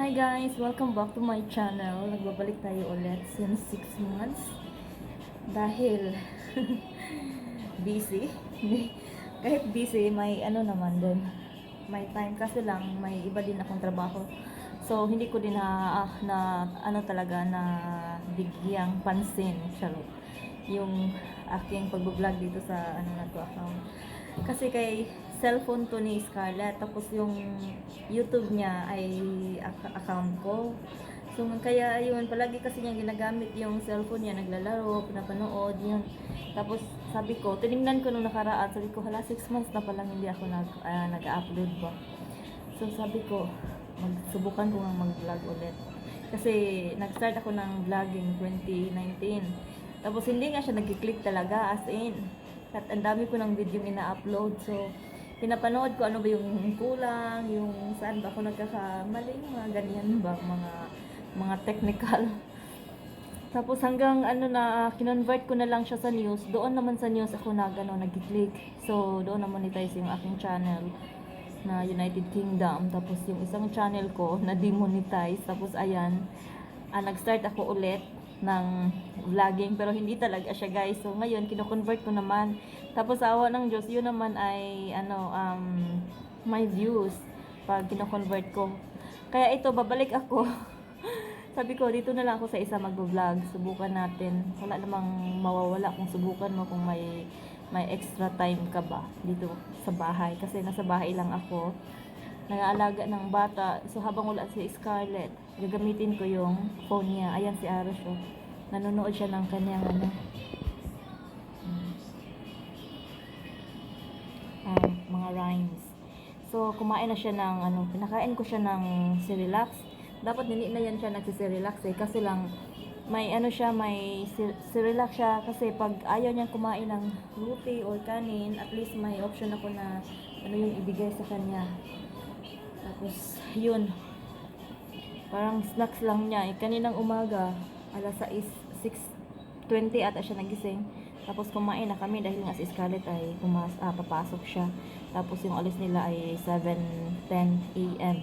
Hi guys! Welcome back to my channel. Nagbabalik tayo ulit since 6 months. Dahil busy. Kahit busy, may ano naman din. May time kasi lang, may iba din akong trabaho. So, hindi ko din na, ah, na ano talaga, na bigyang pansin. Charot. Yung aking pag-vlog dito sa ano na to account. Kasi kay cellphone to ni Scarlett, tapos yung YouTube niya ay account ko. So, kaya yun, palagi kasi niya ginagamit yung cellphone niya, naglalaro, pinapanood, yun. Tapos, sabi ko, tinignan ko nung nakaraan, sabi ko, hala, 6 months na palang hindi ako nag, ah, nag-upload ba. So, sabi ko, magsubukan ko nga mag-vlog ulit. Kasi, nag-start ako ng vlogging 2019. Tapos, hindi nga siya nag-click talaga, as in. At ang dami ko ng video ina-upload. So, pinapanood ko ano ba yung kulang, yung saan ba ako nagkakamali, yung mga ganyan ba, mga mga technical. Tapos hanggang ano na, kinonvert ko na lang siya sa news. Doon naman sa news ako nag, ano, nag-click. So, doon na monetize yung aking channel na United Kingdom. Tapos yung isang channel ko na demonetize. Tapos ayan, ah, nag-start ako ulit ng vlogging pero hindi talaga siya guys. So ngayon kino-convert ko naman. Tapos sa awa ng Diyos, yun naman ay ano um my views pag kino-convert ko. Kaya ito babalik ako. Sabi ko dito na lang ako sa isa mag-vlog. Subukan natin. Wala namang mawawala kung subukan mo kung may may extra time ka ba dito sa bahay kasi nasa bahay lang ako nag-aalaga ng bata. So, habang wala si Scarlett, gagamitin ko yung phone niya. Ayan si Aros, oh. Nanonood siya ng kanyang, ano, um, mga rhymes. So, kumain na siya ng, ano, pinakain ko siya ng Cerelac. Dapat hindi na yan siya nagsisirelax eh. Kasi lang, may ano siya, may Cerelac siya. Kasi pag ayaw niyang kumain ng roti or kanin, at least may option ako na ano yung ibigay sa kanya. Tapos, yun. Parang snacks lang niya. Eh, kaninang umaga, alas 6, 6.20 ata siya nagising. Tapos kumain na kami dahil nga si Scarlett ay pumas, ah, papasok siya. Tapos yung alis nila ay 7.10 a.m.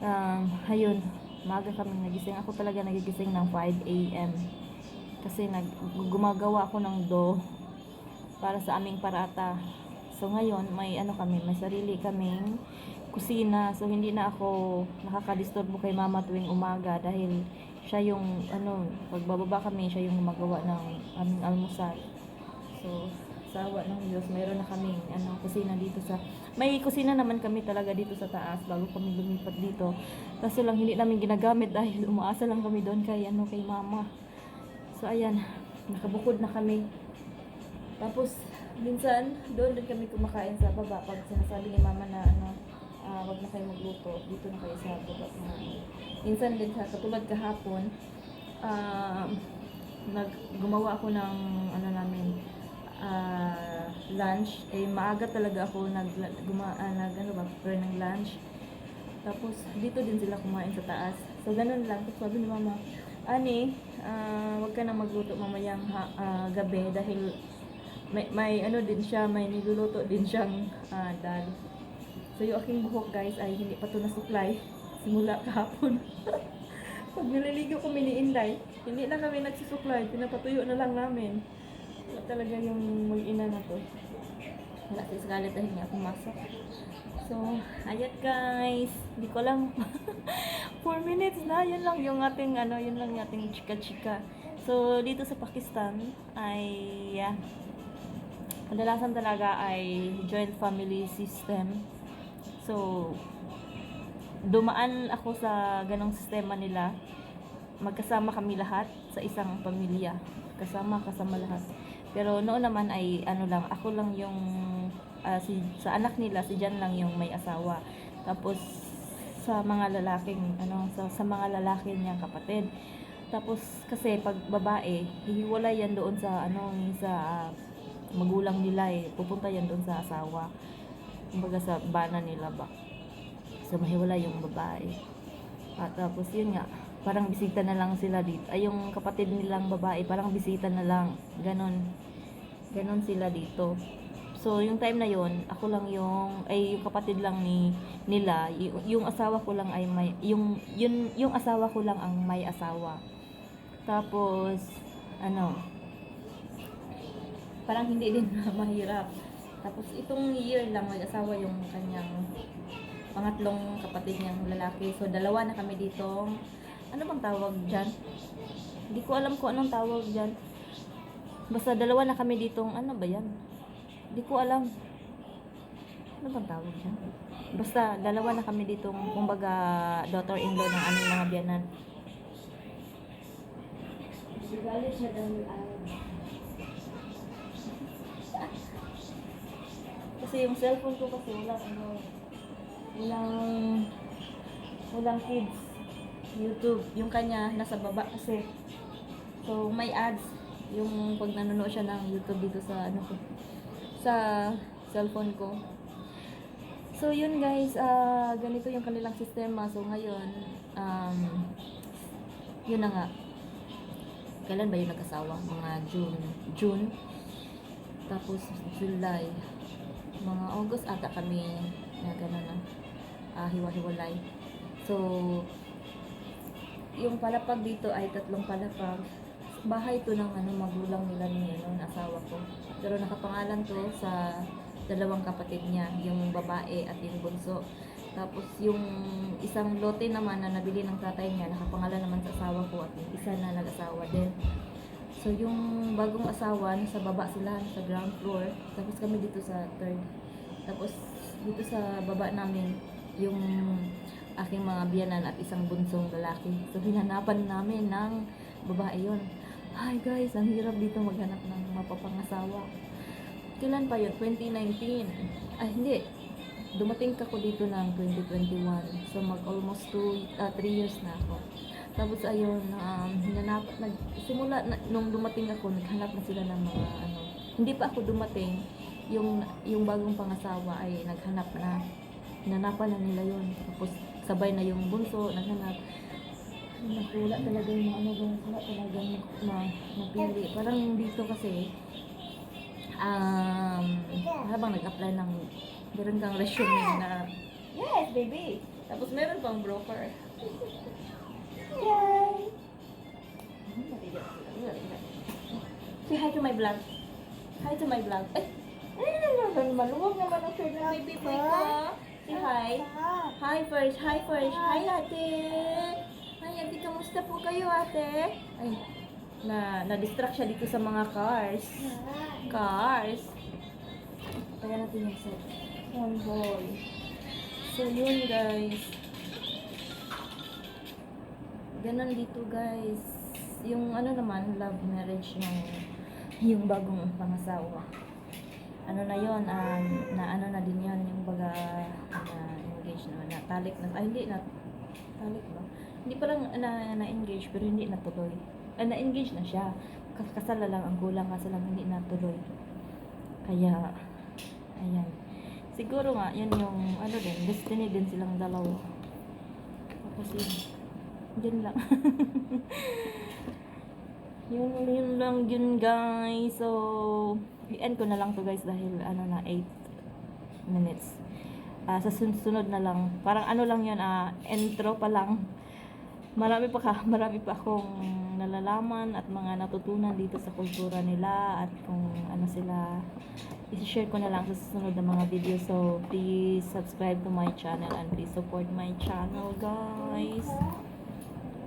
Um, ayun, maaga kami nagising. Ako talaga nagigising ng 5 a.m. Kasi nag, gumagawa ako ng dough para sa aming parata. So ngayon, may ano kami, may sarili kaming kusina. So hindi na ako nakakadisturbo kay mama tuwing umaga dahil siya yung ano, pagbababa kami, siya yung gumagawa ng aming almusal. So sa awa ng Diyos, mayroon na kaming ano, kusina dito sa may kusina naman kami talaga dito sa taas bago kami lumipat dito. Kaso lang hindi namin ginagamit dahil umaasa lang kami doon kay ano kay mama. So ayan, nakabukod na kami. Tapos minsan doon din kami kumakain sa baba pag sinasabi ni mama na ano ah, wag na kayo magluto, dito na kayo sa baba kumain. Minsan din sa katulad kahapon, um, nag gumawa ako ng ano namin ah, lunch. Eh maaga talaga ako nag guma, ah, nag ano ba prepare ng lunch. Tapos dito din sila kumain sa taas. So ganun lang. Tapos sabi ni mama ani ah, wag ka na magluto mamayang ha, ah, gabi dahil may, may ano din siya may niluluto din siyang ah, dal so yung aking buhok guys ay hindi pa to nasuklay simula kahapon pag nililigo kami ni Inday, hindi na kami nagsusuklay, pinapatuyo na lang namin. Wala talaga yung mag-ina na to. Wala si Scarlett dahil nga pumasok. So, ayat guys. Hindi ko lang. 4 minutes na. Yun lang yung ating, ano, yun lang yung ating chika-chika. So, dito sa Pakistan ay, yeah, kadalasan talaga ay joint family system. So, dumaan ako sa ganong sistema nila. Magkasama kami lahat sa isang pamilya. Kasama, kasama lahat. Pero noon naman ay ano lang, ako lang yung ah, si sa anak nila si Jan lang yung may asawa. Tapos sa mga lalaking ano sa, sa mga lalaki niyang kapatid. Tapos kasi pag babae, hihiwalay yan doon sa ano sa ah, magulang nila eh. Pupunta yan doon sa asawa. Kumbaga sa bana nila ba. So, mahiwala yung babae. At tapos, yun nga, parang bisita na lang sila dito. Ay, yung kapatid nilang babae, parang bisita na lang. Ganon. Ganon sila dito. So, yung time na yon ako lang yung, ay, yung kapatid lang ni, nila, y- yung asawa ko lang ay may, yung, yun, yung asawa ko lang ang may asawa. Tapos, ano, parang hindi din mahirap. Tapos, itong year lang, may asawa yung kanyang pangatlong kapatid niyang lalaki. So, dalawa na kami dito. Ano bang tawag dyan? Hindi ko alam kung anong tawag dyan. Basta dalawa na kami ditong, ano ba yan? Hindi ko alam. Ano bang tawag dyan? Basta dalawa na kami ditong, kumbaga, daughter-in-law ng aming mga biyanan. Galit siya dahil Kasi yung cellphone ko kasi walang ano, walang, walang kids. YouTube. Yung kanya, nasa baba kasi. So, may ads. Yung pag nanonood siya ng YouTube dito sa, ano ko, sa cellphone ko. So, yun guys, ah ganito yung kanilang sistema. So, ngayon, um, yun na nga. Kailan ba yung nag-asawa? Mga June. June. Tapos, July. Mga August ata kami na gano'n na. ah, hiwa-hiwalay. So, yung palapag dito ay tatlong palapag. Bahay to ng ano, magulang nila ni ano, ng asawa ko. Pero nakapangalan to sa dalawang kapatid niya, yung babae at yung bunso. Tapos yung isang lote naman na nabili ng tatay niya, nakapangalan naman sa asawa ko at yung isa na nag-asawa din. So yung bagong asawa, nasa baba sila, sa ground floor. Tapos kami dito sa third. Tapos dito sa baba namin, yung aking mga biyanan at isang bunsong lalaki. So hinanapan namin ng babae yon. Hi guys, ang hirap dito maghanap ng mapapangasawa. Kailan pa yun? 2019. Ay, hindi. Dumating ako dito ng 2021. So, mag almost 2, 3 years na ako. Tapos, ayun, um, hinanap, nag, simula, na, nung dumating ako, naghanap na sila ng mga, ano, hindi pa ako dumating, yung, yung bagong pangasawa ay naghanap na. Hinanapan na nila yun. Tapos, sabay na yung bunso, naghanap. Ay, naku, wala talaga yung mga ano, wala talaga na, napili. Parang dito kasi, um, habang nag-apply ng meron kang resume na yes baby tapos meron pang broker say hi to my vlog. Hi to my vlog. Ay! Ay naman maluwag naman ang shirt na baby boy ko say hi. Hi first hi first. Hi ate. Hi ate. Kamusta po kayo ate? Ay na na-distract siya dito sa mga cars. Cars. Kaya natin yung set. One boy. So, yun guys. Ganon dito guys. Yung ano naman, love marriage yung yung bagong pangasawa. Ano na yon ah, na ano na din yan, yung baga na engage na, na talik na, ay hindi na, talik ba? Hindi pa lang na, na-engage pero hindi natuloy. Ah, na-engage na siya. Kas- Kasal na lang ang gulang, kasi lang hindi natuloy. Kaya, ayan. Siguro nga, yun yung, ano din, destiny din silang dalawa. Tapos yun, yun lang. yun, yun lang yun guys. So, i-end ko na lang to guys dahil ano na, 8 minutes. Ah, sa sunod na lang, parang ano lang yun, ah, intro pa lang. Marami pa ka, marami pa akong nalalaman at mga natutunan dito sa kultura nila at kung ano sila i-share ko na lang sa susunod na mga video. So, please subscribe to my channel and please support my channel, guys.